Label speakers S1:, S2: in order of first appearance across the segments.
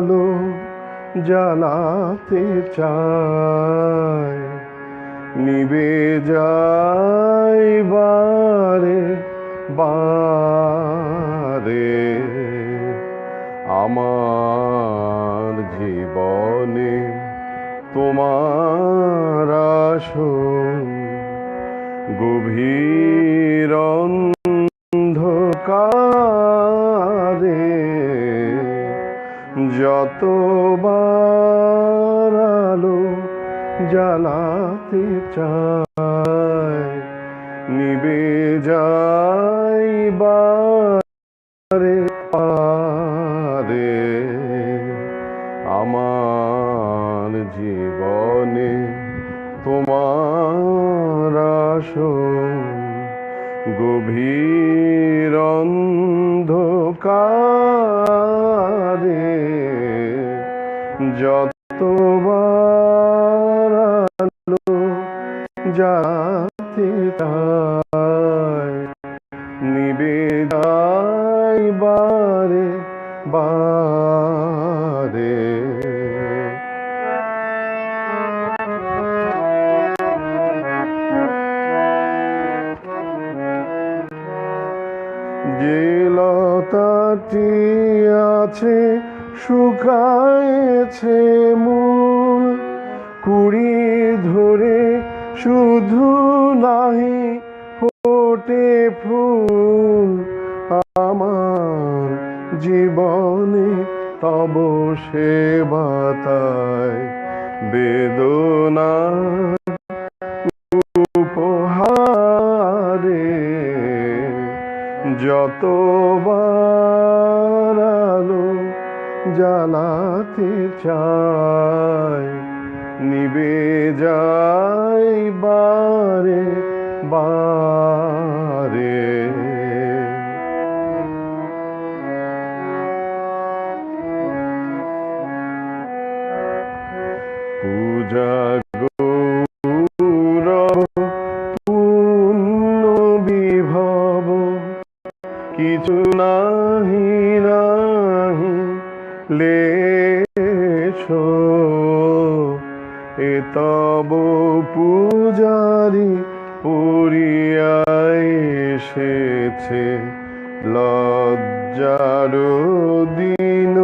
S1: আলো জ্বালাতে চায় নিবে যাই বারে বারে। আমার জীবনে তোমার আসন গভীর অন্ধকারে যতবার আলো জ্বালাতে চায় নিবে যাই বারে পারে। আমার জীবনে তোমার আসন গভীর অন্ধকারে যতবার আলো যাতে চায় নিবে যাই বারে বারে। যে লতাটি আছে শুকায়েছে মূল কুড়ি ধরে শুধু নাহি ফোটে ফুল। আমার জীবনে তব সেবাতায় বেদনা উপহারে। যতবার আলো জ্বালাতে চায় নিবে যাই বারে বারে। পূজা গৌরব পূর্ণ বিভব কিছু নাহি লেশ এ তব পূজারি এসেছে। লজ্জার দিন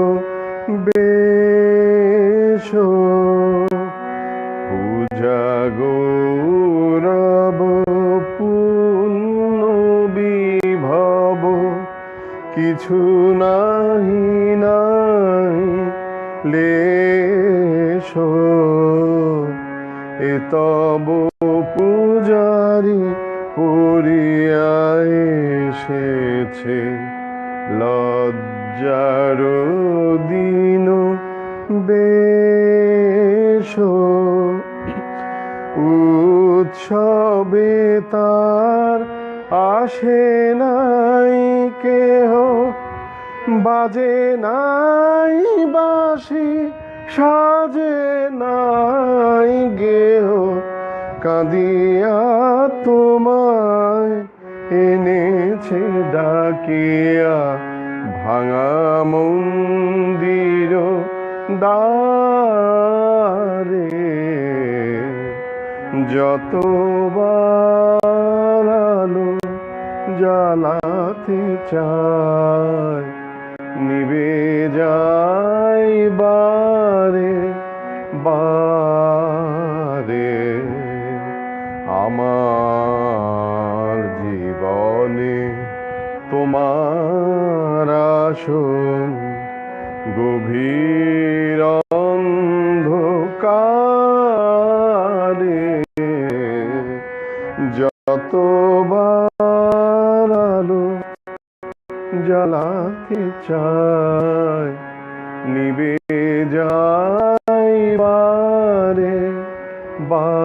S1: বেশ কিছু নাহি নাই লেশ। এ তব পূজারি পড়িয়ায় এসেছে লজ্জার দিন বেশ। উৎসবে তার আসে নাই কেহ, বাজে নাই বাসি সাজে নাই গেহ। কাঁদিয়া তোমায় এনেছে, ডাকিয়া ভাঙা মন্দির দ্বারে। যতবার জ্বালাতে চায় নিবে যাই বারে বারে। আমার জীবনে তোমার আসন গভীর জ্বালাতে চায় নিবে যায় বারে বারে।